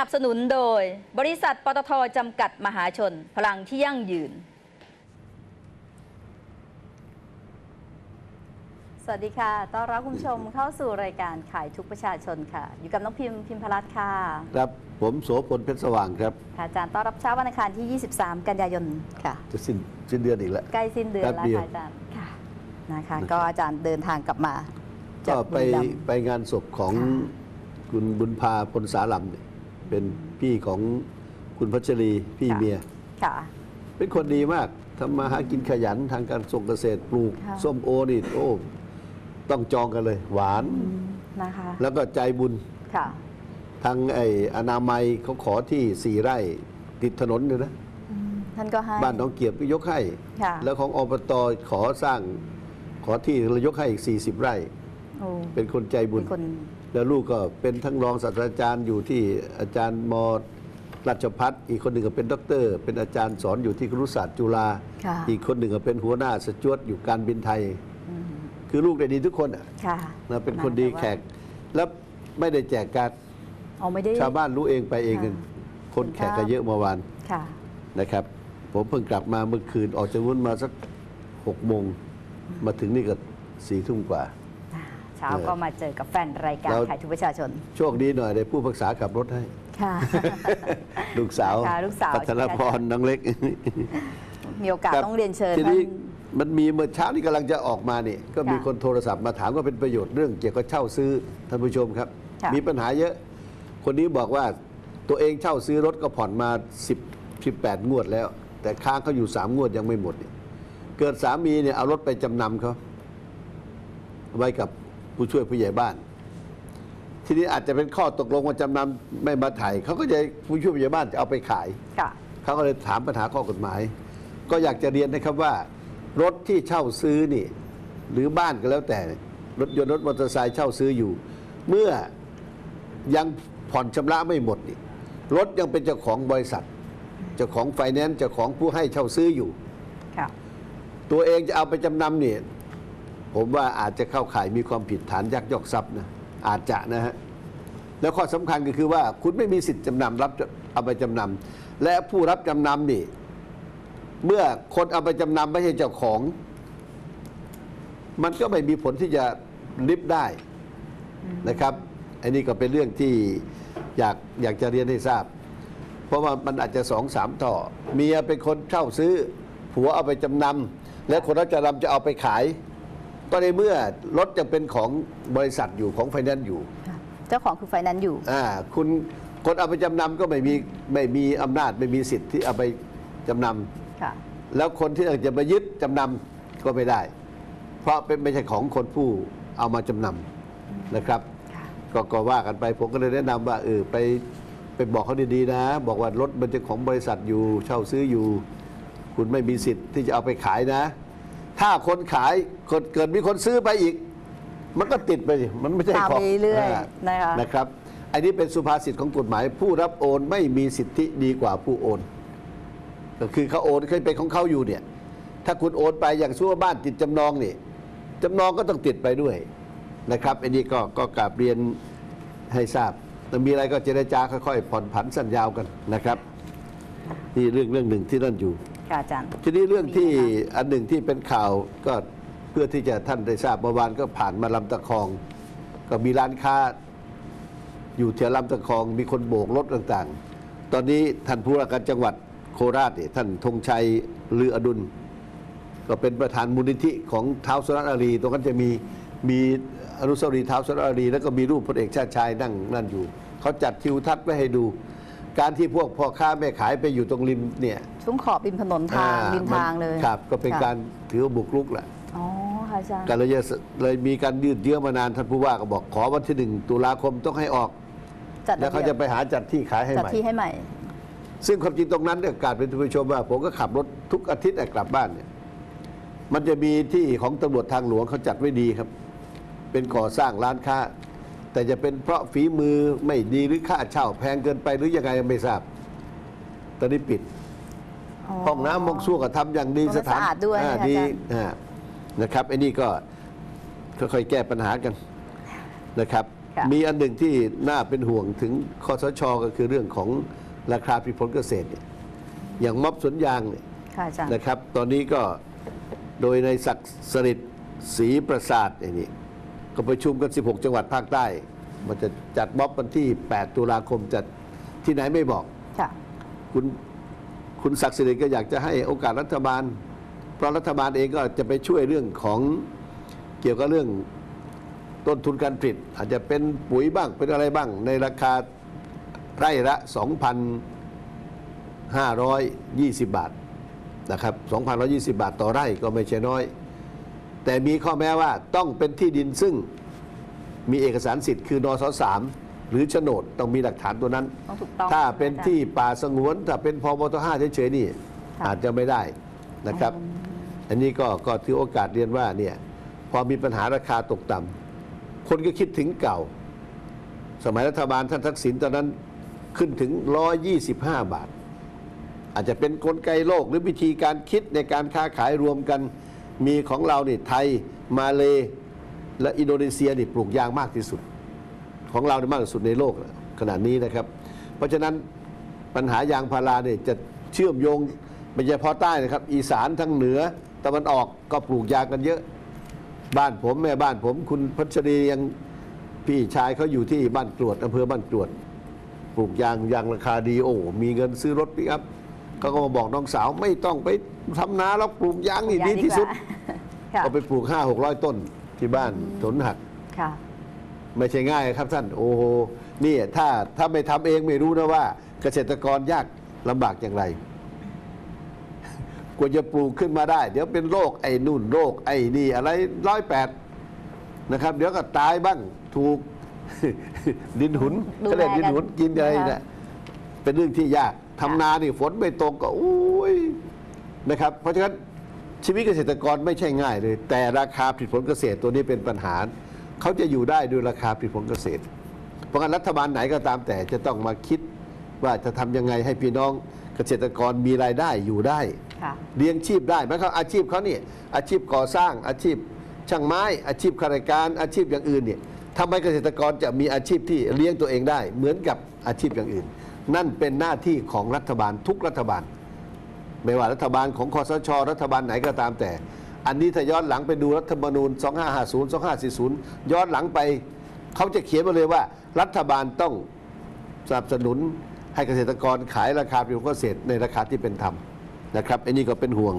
สนับสนุนโดย บริษัทปตทจำกัดมหาชน พลังที่ยั่งยืน สวัสดีค่ะ ต้อนรับคุณผู้ชมเข้าสู่รายการขายทุกประชาชนค่ะ อยู่กับน้องพิมพ์พิมพรัตน์ค่ะ ครับผมโสพลเพชรสว่างครับค่ะอาจารย์ต้อนรับเช้าวันอังคารที่ 23 กันยายนค่ะ จะสิ้นสิ้นเดือนอีกแล้ว ใกล้สิ้นเดือนแป๊แล้วบเดียว ค่ะอาจารย์ค่ะนะคะ ก็อาจารย์เดินทางกลับมาก็จากไปบุรีรัมย์ ไปงานศพของค่ะ คุณบุญพาพลสาลัมเนี่ย เป็นพี่ของคุณพัชรีพี่เมีย ค่ะ เป็นคนดีมากทำมาหากินขยันทางการส่งเกษตรปลูก ค่ะ ส้มโอนี่โอ้ต้องจองกันเลย หวานนะคะ แล้วก็ใจบุญค่ะ ทางไอ้อนามัยเขาขอที่สี่ไร่ ติดถนนเลยนะ อืมท่านก็ให้ บ้านหน้องเกียบก็ยกให้ ค่ะ แล้วของอบตขอสร้างขอที่เรายกให้อีก 40 ไร่ โอ้เป็นคนใจบุญเป็นคน แล้วลูกก็เป็นทั้งรองศาสตราจารย์อยู่ที่อาจารย์มราชพัฒอีกคนหนึ่งก็เป็นด็อกเตอร์ เป็นอาจารย์สอนอยู่ที่ครุศาสตร์จุฬาค่ะอีกคนหนึ่งก็เป็นหัวหน้าสจวตอยู่การบินไทย อืมคือลูกได้ดีทุกคนอะค่ะนะเป็นคนดีแต่ว่าแขก แล้วไม่ได้แจกการดเอาไม่ได้ ชาวบ้านรู้เองไปเองค่ะ คนแขกก็เยอะเมื่อวาน ค่ะ นะครับผมเพิ่งกลับมาเมื่อคืนออกจากวุ้นมาสักหกโมงมาถึงนี่ก็สี่ทุ่มกว่า เช้าเออก็มาเจอกับแฟนรายการเรา ขายทุกประชาชน โชคดีหน่อยได้ผู้ปรึกษาขับรถให้ ค่ะ ลูกสาวค่ะลูกสาวพัทรพรน้องเล็กมีโอกาสครับต้องเรียนเชิญทีท่านี้นมันมีเมื่อเช้านี้กำลังจะออกมาเนี่ยก็มีค่ะคนโทรศัพท์มาถามก็เป็นประโยชน์เรื่องเกี่ยวกับเช่าซื้อท่านผู้ชมครับ ค่ะ มีปัญหาเยอะ คนนี้บอกว่าตัวเองเช่าซื้อรถก็ผ่อนมา 10 18 งวดแล้ว แต่ค้างเขาอยู่ 3 งวดยังไม่หมดเนี่ยเกิดสามีเนี่ยเอารถไปจำนำเขาไว้กับ ผู้ช่วยผู้ใหญ่บ้าน ทีนี้อาจจะเป็นข้อตกลงว่าจำนำไม่มาถ่ายเขาก็จะผู้ช่วยผู้ใหญ่บ้านจะเอาไปขายค่ะเขาก็เลยถามปัญหาข้อกฎหมาย ก็อยากจะเรียนนะครับว่า รถที่เช่าซื้อนี่ หรือบ้านก็แล้วแต่ รถยนต์รถมอเตอร์ไซค์เช่าซื้ออยู่ เมื่อยังผ่อนชำระไม่หมดนี่รถยังเป็นเจ้าของบริษัท เจ้าของไฟแนนซ์เจ้าของผู้ให้เช่าซื้ออยู่ค่ะตัวเองจะเอาไปจำนำเนี่ย ผมว่าอาจจะเข้าข่ายมีความผิดฐานยักยอกทรัพย์นะอาจจะนะฮะแล้วข้อสำคัญก็คือว่าคุณไม่มีสิทธิ์จำนำรับเอาไปจำนำและผู้รับจำนำนี่เมื่อคนเอาไปจำนำไม่ใช่เจ้าของ มันก็ไม่มีผลที่จะริบได้นะครับ อันนี้ก็เป็นเรื่องที่อยากอยากจะเรียนให้ทราบ เพราะว่ามันอาจจะสองสามต่อ เมียเป็นคนเช่าซื้อ ผัวเอาไปจำนำและคนรับจำนำจะเอาไปขาย ก็ในเมื่อรถจะเป็นของบริษัทอยู่ของไฟแนนซ์อยู่เจ้าของคือไฟแนนซ์อยู่ อ่าคุณคนเอาไปจำนำก็ไม่มีไม่มีอำนาจไม่มีสิทธิ์ที่เอาไปจำนำค่ะแล้วคนที่จะมายึดจำนำก็ไม่ได้ เพราะเป็นไม่ใช่ของคนผู้เอามาจำนำนะครับ ค่ะ ก็ก็ว่ากันไปผมก็เลยแนะนำว่าเออไปไปบอกเขาดีๆนะ บอกว่ารถมันเป็นของบริษัทอยู่เช่าซื้ออยู่ คุณไม่มีสิทธิ์ที่จะเอาไปขายนะ ถ้าคนขายคนเกิดมีคนซื้อไปอีก มันก็ติดไปสิมันไม่ใช่ตามของไปเรื่อยานะคะ นะครับ อันนี้เป็นสุภาษิตของกฎหมาย ผู้รับโอนไม่มีสิทธิดีกว่าผู้โอน ก็คือเขาโอนเคยเป็นของเขาอยู่เนี่ย ถ้าคุณโอนไปอย่างชั่วบ้านติดจำนองนี่จำนองก็ต้องติดไปด้วยนะครับ อันนี้ก็ก็กราบเรียนให้ทราบแต่มีอะไรก็เจรจาค่อยๆผ่อนผันสัญญาวกันนะครับ นี่เรื่องเรื่องหนึ่งที่นั่นอยู่ ค่ะอาจารย์ ทีนี้เรื่องที่มีนะคะอันหนึ่งที่เป็นข่าวก็เพื่อที่จะท่านได้ทราบเมื่อวานก็ผ่านมาลำตะคอง ก็มีร้านค้า อยู่แถวลำตะคองมีคนโบกรถต่างๆ ตอนนี้ท่านผู้ว่าการจังหวัดโคราชเนี่ยท่านธงชัยลืออดุล ก็เป็นประธานมูลนิธิของเท้าวสุรนารีตรงนั้นจะมีมีอนุสาวรีย์เท้าวสุรนารีแล้วก็มีรูปพลเอกชาติชายนั่งนั่นอยู่เขาจัดทิวทัศน์ไว้ให้ดู การที่พวกพ่อค้าแม่ขายไปอยู่ตรงริมเนี่ยช่วงขอบริมถนนทางอ่ริมทางเลยครับ ก็เป็นค่ะการถือว่าบุกรุกแหละอ๋อค่ะอาจารย์ การเลยจะเลยมีการยืดเยื้อมานานท่านผู้ว่าก็บอกขอวันที่หนึ่งตุลาคมต้องให้ออก จัดแล้วเขาจะไปหาจัดที่ขายให้จัดใหม่ ที่ให้ใหม่ ซึ่งความจริงตรงนั้นเนี่ยการเป็นผู้ชมว่า ผมก็ขับรถทุกอาทิตย์อะกลับบ้านเนี่ยมันจะมีที่ของตำรวจทางหลวงเขาจัดไว้ดีครับ เป็นก่อสร้างร้านค้า แต่จะเป็นเพราะฝีมือไม่ดีหรือค่าเช่าแพงเกินไปหรือยังไงไม่ทราบ ตอนนี้ปิด ห้องน้ำมองสู้ก็ทำอย่างดีห้องน้ำสถานสะอาดด้วยอ่านะคะดีอาจารย์ อ่านะครับไอ้นี่ก็ค่อยๆแก้ปัญหากันนะครับค่ะค่ะ มีอันหนึ่งที่น่าเป็นห่วงถึงคอสชก็คือเรื่องของราคาผลิตผลเกษตรเนี่ยอย่างม็อบสวนยางเนี่ย ค่ะอาจารย์ นะครับ ตอนนี้ก็โดยในศักดิ์สริตศรีประสาทอย่างนี้ ก็ประชุมกัน 16 จังหวัดภาคใต้ มันจะจัดม็อบวันที่ 8 ตุลาคมจัดที่ไหนไม่บอก ค่ะ คุณคุณศักดิ์สิริก็อยากจะให้โอกาสรัฐบาล เพราะรัฐบาลเองก็จะไปช่วยเรื่องของเกี่ยวกับเรื่องต้นทุนการผลิต อาจจะเป็นปุ๋ยบ้างเป็นอะไรบ้าง ในราคาไร่ละ 2,520 บาทนะครับ2,120 บาทต่อไร่ก็ไม่ใช่น้อย แต่มีข้อแม้ว่าต้องเป็นที่ดินซึ่งมีเอกสารสิทธิ์คือนสสามหรือโฉนดต้องมีหลักฐานตัวนั้น ต้องถูกต้องถ้าเป็นอาจารย์ที่ป่าสงวน ถ้าเป็นพบทห้าเฉยๆนี่ค่ะ อาจจะไม่ได้นะครับ อันนี้ก็ก็ถือโอกาสเรียนว่าเนี่ยพอมีปัญหาราคาตกต่ำคนก็คิดถึงเก่า สมัยรัฐบาลท่านทักษิณตอนนั้นขึ้นถึง 125 บาท อาจจะเป็นกลไกโลกหรือวิธีการคิดในการค้าขายรวมกัน มีของเราเนี่ยไทยมาเลและอินโดนีเซียนี่ปลูกยางมากที่สุด ของเราเนี่ยมากที่สุดในโลกขนาดนี้นะครับ เพราะฉะนั้นปัญหายางพาราเนี่ยจะเชื่อมโยงไม่ใช่เฉพาะใต้นะครับ อีสานทั้งเหนือตะวันออกก็ปลูกยางกันเยอะ บ้านผมแม่บ้านผมคุณพัชรียังพี่ชายเขาอยู่ที่บ้านกรวดอำเภอบ้านกรวด ปลูกยางยางราคาดีโอ้มีเงินซื้อรถปิกอัพ เขาก็มาบอกน้องสาวไม่ต้องไปทำนาแล้วปลูกยางนี่ดีที่สุด ค่ะ ก็ไปปลูกห้าหกร้อยต้นที่บ้านสนหัก ค่ะ ไม่ใช่ง่ายครับท่าน โอ้โหนี่ถ้าถ้าไม่ทำเองไม่รู้นะว่า เกษตรกรยากลำบากอย่างไร กว่าจะปลูกขึ้นมาได้ เดี๋ยวเป็นโรคไอ้นู่นโรคไอ้นี่อะไรร้อยแปดนะครับ เดี๋ยวก็ตายบ้างถูก ดินหุนดูเขาเรียกแลกันดินหุนกินอะไรนะคะเนี่ยเป็นเรื่องที่ยาก ทำนานี่ฝนไม่ตกก็โอ้ยนะครับ เพราะฉะนั้นชีวิตเกษตรกรไม่ใช่ง่ายเลย แต่ราคาผลิตผลเกษตรตัวนี้เป็นปัญหาเขาจะอยู่ได้ด้วยราคาผลิตผลเกษตร เพราะงั้นรัฐบาลไหนก็ตามแต่จะต้องมาคิดว่าจะทำยังไงให้พี่น้องเกษตรกรมีรายได้อยู่ได้ค่ะเลี้ยงชีพได้ไหมครับอาชีพเขาเนี่ยอาชีพก่อสร้างอาชีพช่างไม้อาชีพข้าราชการอาชีพอย่างอื่นเนี่ยทำไมเกษตรกรจะมีอาชีพที่เลี้ยงตัวเองได้ เหมือนกับอาชีพอย่างอื่น นั่นเป็นหน้าที่ของรัฐบาลทุกรัฐบาล ไม่ว่ารัฐบาลของคอสช รัฐบาลไหนก็ตามแต่ อันนี้ถ้าย้อนหลังไปดูรัฐธรรมนูญ 2550 2540 ย้อนหลังไป เขาจะเขียนมาเลยว่า รัฐบาลต้องสนับสนุนให้เกษตรกรขายราคาผลิตผลเกษตรในราคาที่เป็นธรรมนะครับอันนี้ก็เป็นห่วง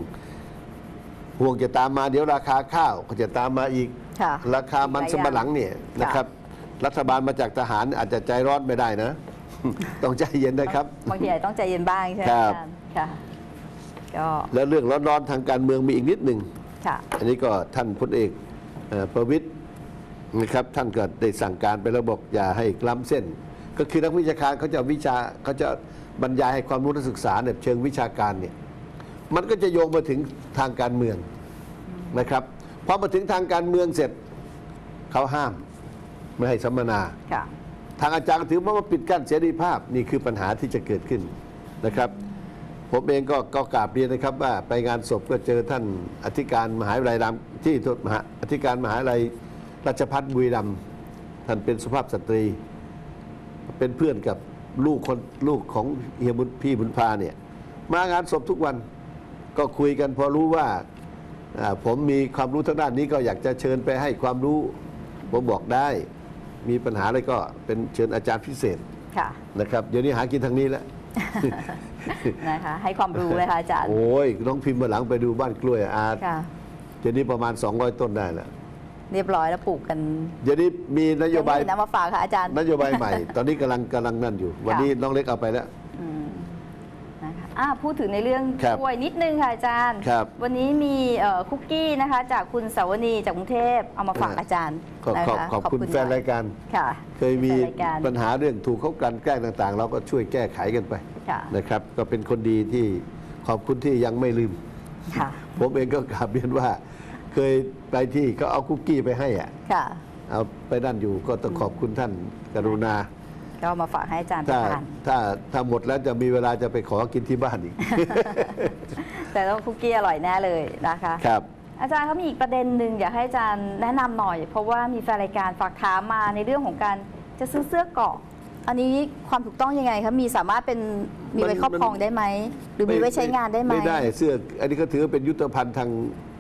ห่วงจะตามมาเดี๋ยวราคาข้าวก็จะตามมาอีก ค่ะราคามันสำปะหลังเนี่ยนะครับ รัฐบาลมาจากทหารอาจจะใจร้อนไม่ได้นะ ต้องใจเย็นนะครับ บางทีอาจจะต้องใจเย็นบ้างใช่ไหมครับ อาจารย์ค่ะก็แล้วเรื่องร้อนๆทางการเมืองมีอีกนิดหนึ่ง ค่ะ อันนี้ก็ท่านพลเอกเอ่อประวิตยนะครับท่านก็ได้สั่งการไปแล้วบอกอย่าให้ล้ำเส้น ก็คือนักวิชาการเขาจะวิชาเขาจะบรรยายให้ความรู้นักศึกษาเนี่ยเชิงวิชาการเนี่ยมันก็จะโยงมาถึงทางการเมืองนะครับพอมาถึงทางการเมืองเสร็จเขาห้ามไม่ให้สัมมนา ค่ะ ทางอาจารย์ถือว่ามาปิดกั้นเสรีภาพนี่คือปัญหาที่จะเกิดขึ้นนะครับ ผมเองก็ก็กราบเรียนนะครับว่าไปงานศพก็เจอท่านอธิการมหาวิทยาลัยรามที่ทษมหาอธิการมหาวิทยาลัยราชพัฒบุรีรัมย์ท่านเป็นสุภาพสตรี เป็นเพื่อนกับลูกคนลูกของเฮียบุญพี่บุญพาเนี่ยมางานศพทุกวันก็คุยกันพอรู้ว่าผมมีความรู้ทางด้านนี้ก็อยากจะเชิญไปให้ความรู้ ผมบอกได้ มีปัญหาอะไรก็เป็นเชิญอาจารย์พิเศษค่ะนะครับเดี๋ยวนี้หากินทางนี้แล้วนะคะให้ความรู้เลยค่ะอาจารย์โอ้ยน้องพิมพ์มาหลังไปดูบ้านกล้วยอาร์ตค่ะเดี๋ยวนี้ประมาณ 200 ต้นได้แล้วเรียบร้อยแล้วปลูกกันเดี๋ยวนี้มีนโยบายงไม่เห็นเอามาฝากค่ะอาจารย์นโยบายใหม่ ตอนนี้กำลังกำลังนั่นอยู่ วันนี้น้องเล็กเอาไปแล้วอืม นะคะอะพูดถึงในเรื่องครับกล้วยนิดนึงค่ะอาจารย์ ครับวันนี้มีเอ่อคุกกี้นะคะ จากคุณสาวนีจากกรุงเทพเอามาฝากเอออ อาจารย์ขอบนะขอบคะขอบคุณแฟนรายการ ค่ะ เคยมีแฟนรายการ ปัญหาเรื่องถูกเขากลันแกล้งต่างๆ เราก็ช่วยแก้ไขกันไปค่ะนะครับ ก็เป็นคนดีที่ขอบคุณที่ยังไม่ลืม ค่ะผมเองก็กราบเรียนว่า เคยไปที่ก็เอาคุกกี้ไปให้อะค่ะ เอาไปนั่นอยู่ก็ต้องขอบคุณท่านกรุณา ก็เอามาฝากให้อาจารย์ปถ้าระทาน ถ้าถ้าหมดแล้วจะมีเวลาจะไปขอกินที่บ้านอีก แต่ต้องคุกกี้อร่อยแน่เลยนะคะ ครับ อาจารย์เขามีอีกประเด็นหนึ่งอยากให้อาจารย์แนะนำหน่อย เพราะว่ามีแฟนรายการฝากถามมาในเรื่องของการจะซื้อเสื้อเกราะ อันนี้ความถูกต้องยังไงคะมีสามารถเป็นมีไว้มัน ครอบครองได้ไหม หรือมีไว้ใช้งานได้ไหมไม่ได้เสื้ออันนี้ก็ถือว่าเป็นยุทธภัณฑ์ทาง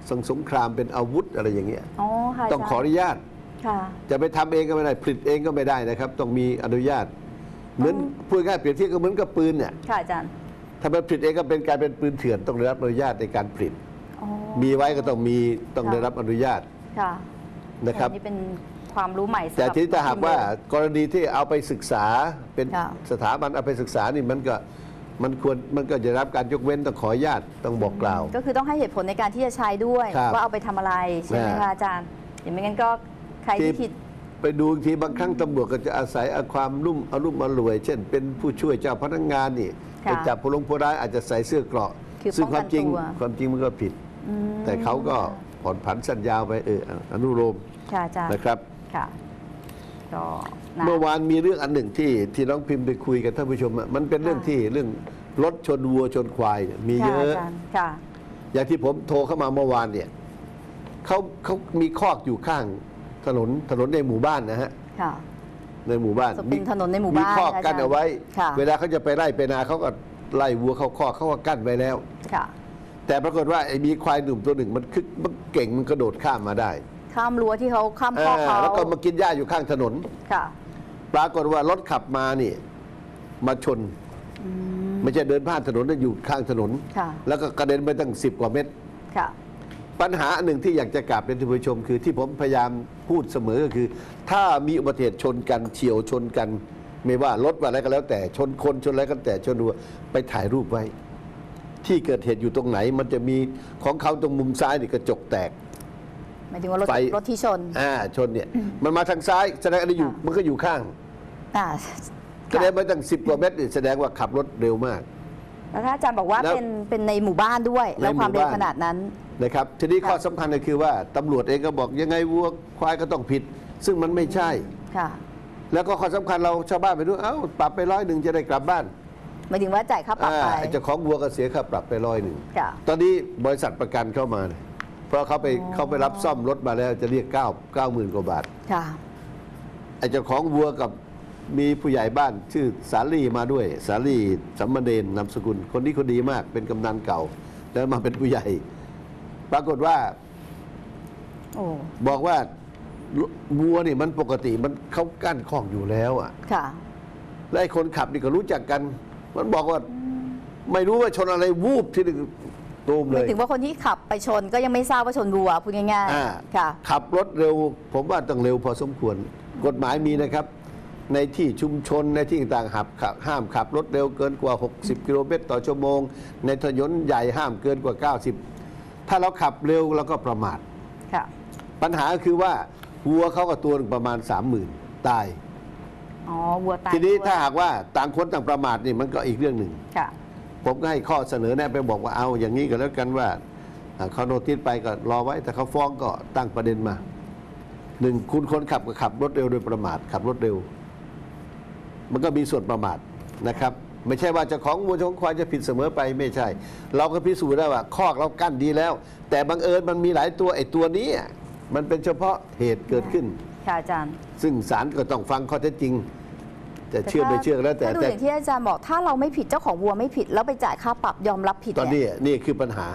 สงสงครามเป็นอาวุธอะไรอย่างเงี้ย อ๋อค่ะต้องขอออาจารย์นุญาตค่ะ จะไปทำเองก็ไม่ได้ผลิตเองก็ไม่ได้นะครับ ต้องมีอนุญาต เหมือนพูดง่ายๆเปรียบเทียบก็เหมือนกับปืนเนี่ยค่ะอาจารย์ถ้าไปผลิตเองก็เป็นการเป็นปืนเถื่อนต้องได้รับอนุญาตในการผลิตอ๋อมีไว้ก็ต้องมีต้องค่ะได้รับอนุญาตค่ะนะครับอันี่เป็นความรู้ใหม่สำหแต่รับที่ถ้าหากว่ากรณีที่เอาไปศึกษาเป็นค่ะสถาบันเอาไปศึกษานี่มันก็มันควรมันก็จะรับการยกเว้นต้องขออนุญาตต้องบอกกล่าว ก็คือต้องให้เหตุผลในการที่จะใช้ด้วยครับว่าเอาไปทำอะไรใช่ไหมนะคะอาจารย์อย่างไม่งั้นก็ ใครที่ผิด ไปดูอีกทีบางครั้งตำรวจก็จะอาศัยเอาความรุ่มอารมณ์อรวย เช่น เป็นผู้ช่วยเจ้าพนักงานนี่ค่ะไปจับผู้ลงผู้ร้ายอาจจะใส่เสื้อเกราะ คือซึ่งป้องคกัวานมจริงตัว ความจริงมันก็ผิด อืมแต่เขาก็ผ่อนผันสัญญาไปเอออนุโลมค่ะอาจารย์นะครับ ค่ะก็นะ เมื่อวานมีเรื่องอันหนึ่งที่ที่น้องพิมพ์ไปคุยกับท่านผู้ชมอะมันเป็นเรื่องค่ะ ที่เรื่องรถชนวัวชนควายเนี่ยมีเยค่ะอะ อาจารย์ค่ะ อย่างที่ผมโทรเข้ามาเมื่อวานเนี่ยเขาเขามีคอกอยู่ข้าง ถนนถนนในหมู่บ้านนะฮะค่ะ ในหมู่บ้านจะเป็นถนนในหมู่บ้านมีคอกกั้นเอาไว้ ค่ะ เวลาเขาจะไปไล่ไปนาเขาก็ไล่วัวเข้าคอกเขาก็กั้นไว้แล้ว ค่ะ แต่ปรากฏว่าไอ้มีควายหนุ่มตัวหนึ่งมันคึกมันเก่งมันกระโดดข้ามมาได้ข้ามรั้วที่เขาข้ามข้อเขาเออแล้วก็มากินหญ้าอยู่ข้างถนน ค่ะปรากฏว่ารถขับมานี่ มาชน อืมไม่ใช่เดินผ่านถนนนะอยู่ข้างถนน ค่ะ แล้วก็กระเด็นไปตั้งสิบกว่าเมตร ค่ะ ปัญหาอันหนึ่งที่อยากจะกราบเป็นท่านผู้ชม คือที่ผมพยายามพูดเสมอก็คือ ถ้ามีอุบัติเหตุชนกันเฉียวชนกัน ไม่ว่ารถว่าอะไรก็แล้วแต่ชนคนชนอะไรก็แต่ชนวัวไปถ่ายรูปไว้ ที่เกิดเหตุอยู่ตรงไหน มันจะมีของเขาตรงมุมซ้ายนี่กระจกแตกหมายถึงว่ารถไฟ รถที่ชน อ่าชนเนี่ย มันมาทางซ้ายแสดงอันนี้อยู่ค่ะ มันก็อยู่ข้างอ่าแสดงมาตั้งสิบกว่าเมตรนี่แสดงว่าขับรถเร็วมาก แล้วถ้าอาจารย์บอกว่าแล้วเป็นเป็นในหมู่บ้านด้วยในแล้วความหมู่เร็วบ้าน ขนาดนั้น นะครับทีนี้ค่ะข้อสำคัญก็คือว่าตำรวจเองก็บอกยังไงวัวควายก็ต้องผิด ซึ่งมันไม่ใช่ ค่ะแล้วก็ข้อสำคัญเราชาวบ้านไปดูเอ้าปรับไปร้อยหนึ่งจะได้กลับบ้านหมายถึงว่าจ่ายค่าปรับไปอ่าเจ้าของวัวก็เสียค่าปรับไปร้อยหนึ่งค่ะ ตอนนี้บริษัทประกันเข้ามาเนี่ยเพราะเขาไปอ๋อเขาไปรับซ่อมรถมาแล้วจะเรียกเก้าเก้าหมื่นกว่าบาท ค่ะ ไอ้เจ้าของวัวกับมีผู้ใหญ่บ้านชื่อสาลีมาด้วย สาลีสัมมาเดนนามสกุล คนนี้คนดีมากเป็นกำนันเก่า แล้วมาเป็นผู้ใหญ่ ปรากฏว่า โอ้บอกว่าวัวนี่มันปกติมันเขากั้นคอกอยู่แล้วอะ ค่ะ และไอ้คนขับนี่ก็รู้จักกัน มันบอกว่า ไม่รู้ว่าชนอะไรวูบที่หนึ่งตูมหเลมายยถึงว่าคนที่ขับไปชนก็ยังไม่ทราบว่าชนวัวพูดง่ายอ่าๆค่ะ ขับรถเร็ว ผมว่าต้องเร็วพอสมควร กฎหมายมีนะครับ ในที่ชุมชนในที่ต่างๆหับขับห้ามขับรถเร็วเกินกว่า 60 กิโลเมตรต่อชั่วโมง ในถนนใหญ่ห้ามเกินกว่า 90 ถ้าเราขับเร็วเราก็ประมาท ค่ะ ปัญหาคือว่าวัวเขาก็ตัวหนึ่งประมาณ30,000ตาย อ๋อวัวตายทีนี้ด้วยถ้าหากว่าต่างคนต่างประมาทนี่มันก็อีกเรื่องหนึ่ง ค่ะ ผมก็ให้ข้อเสนอแนะไปบอกว่าเอาอย่างนี้ก็แล้วกันว่าอ่าเขาโนติสไปก็รอไว้ แต่เขาฟ้องก็ตั้งประเด็นมาหนึ่งคุณคนขับก็ขับรถเร็วโดยประมาทขับรถเร็ว มันก็มีส่วนประมาทนะครับ ไม่ใช่ว่าเจ้าของวัวเจ้าของควายจะผิดเสมอไปไม่ใช่ เราก็พิสูจน์ได้ว่าคอกเรากั้นดีแล้ว แต่บังเอิญมันมีหลายตัวไอ้ตัวนี้อะมันเป็นเฉพาะเหตุเกิดขึ้นค่ะอาจารย์ ซึ่งศาลก็ต้องฟังข้อเท็จจริงจะเชื่อไม่เชื่อก็แล้วแต่ถ้าดูแต่อย่างที่อาจารย์บอกถ้าเราไม่ผิดเจ้าของวัวไม่ผิด แล้วไปจ่ายค่าปรับยอมรับผิดตอนเนี่ยนี้นี่คือปัญหา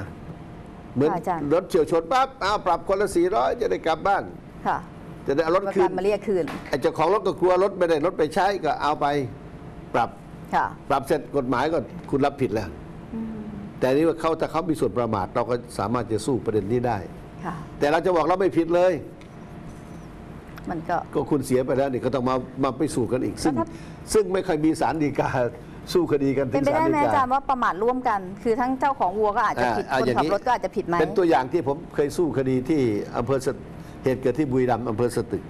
เหมือนค่ะอาจารย์ รถเฉียวชนปั๊บอ้าวปรับคนละสี่ร้อยจะได้กลับบ้าน ค่ะจะได้เอารถประคืกันนมาเรียกคืน ไอ้เจ้าของรถก็กลัวรถไม่ได้รถไปใช้ก็เอาไปปรับค่ะ ปรับเสร็จกฎหมายก็คุณรับผิดแล้ว แต่นี่ว่าเขาถ้าเขามีส่วนประมาทเราก็สามารถจะสู้ประเด็นนี้ได้ค่ะแต่เราจะบอกเราไม่ผิดเลย มันก็ก็คุณเสียไปแล้วนี่ก็ต้องมามาไปสู้กันอีกซึ่งแล้วถ้าซึ่งไม่เคยมีสารดีกาสู้คดีกันถึเป็นงไปศาได้ลไหมฎีอาจาการย์ว่าประมาทร่วมกัน คือทั้งเจ้าของวัวก็อาจจะผิดอ่าคนอย่างขับนี้รถก็อาจจะผิดไหมเป็นตัวอย่างที่ผมเคยสู้คดีที่อำเภอสตเหตุเกิดที่บุรีรัมย์อำเภอสตึก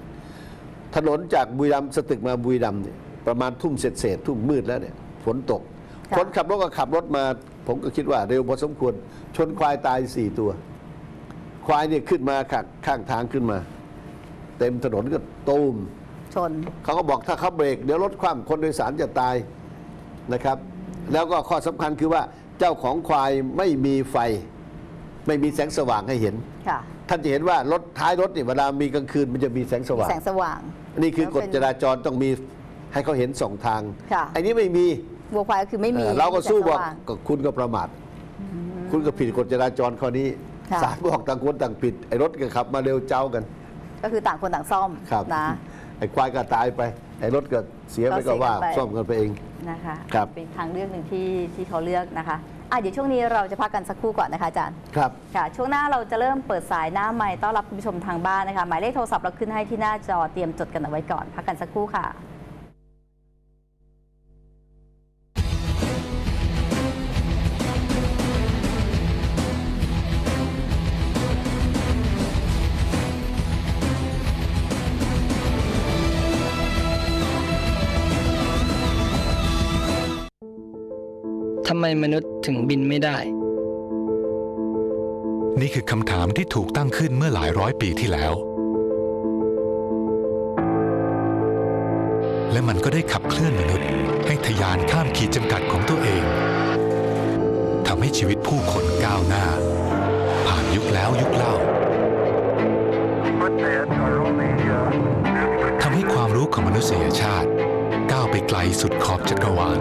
ถนนจากบุรีรัมย์สตึกมาบุรีรัมย์เนี่ย ประมาณทุ่มเศษเศษๆทุ่มมืดแล้วเนี่ยฝนตกค่ะคนขับรถก็ขับรถมา ผมก็คิดว่าเร็วพอสมควร ชนควายตายสี่ตัว ควายเนี่ยขึ้นมาข้างข้างทางขึ้นมา เต็มถนนก็ตูมชนเขาก็บอกถ้าเขาเบรกเดี๋ยวรถคว่ำคนโดยสารจะตายนะครับ แล้วก็ข้อสำคัญคือว่าเจ้าของควายไม่มีไฟ ไม่มีแสงสว่างให้เห็นค่ะท่านจะเห็นว่ารถท้ายรถเนี่ยเวลามีกลางคืนมันจะมีแสงสมีว่างแสงสว่าง นี่คือกฎจราจรต้องมี ให้เขาเห็นสองทางค่ะ อันนี้ไม่มีวัวควายก็คือไม่มีเออเราก็สู้บอกแสงสว่างก็คุณก็ประมาท คุณก็ผิดกฎจราจรข้อนี้ค่ะ ศาลบอกต่างคนต่างผิดไอ้รถก็ขับมาเร็วเจ้ากันก็คือต่างคนต่างซ่อมครับนะ ไอ้ควายก็ตายไป ไอ้รถก็เสียไปก็เสีก็ยว่ากันไป ซ่อมกันไปเอง นะคะครับ เป็นทางเลือกหนึ่งที่ที่เขาเลือกนะคะอะเดี๋ยวช่วงนี้เราจะพักกันสักครู่ก่อนนะคะอาจารย์ ครับ ค่ะ ช่วงหน้าเราจะเริ่มเปิดสายหน้าใหม่ต้อนรับคุณผู้ชมทางบ้านนะคะ หมายเลขโทรศัพท์เราขึ้นให้ที่หน้าจอเตรียมจดกันเอาไว้ก่อน พักกันสักครู่ค่ะ ทำไมมนุษย์ถึงบินไม่ได้ นี่คือคำถามที่ถูกตั้งขึ้นเมื่อหลายร้อยปีที่แล้ว และมันก็ได้ขับเคลื่อนมนุษย์ ให้ทะยานข้ามขีดจำกัดของตัวเองทำให้ชีวิตผู้คนก้าวหน้า ผ่านยุคแล้วยุคเล่าทำให้ความรู้ของมนุษยชาติ ก้าวไปไกลสุดขอบจักรวาล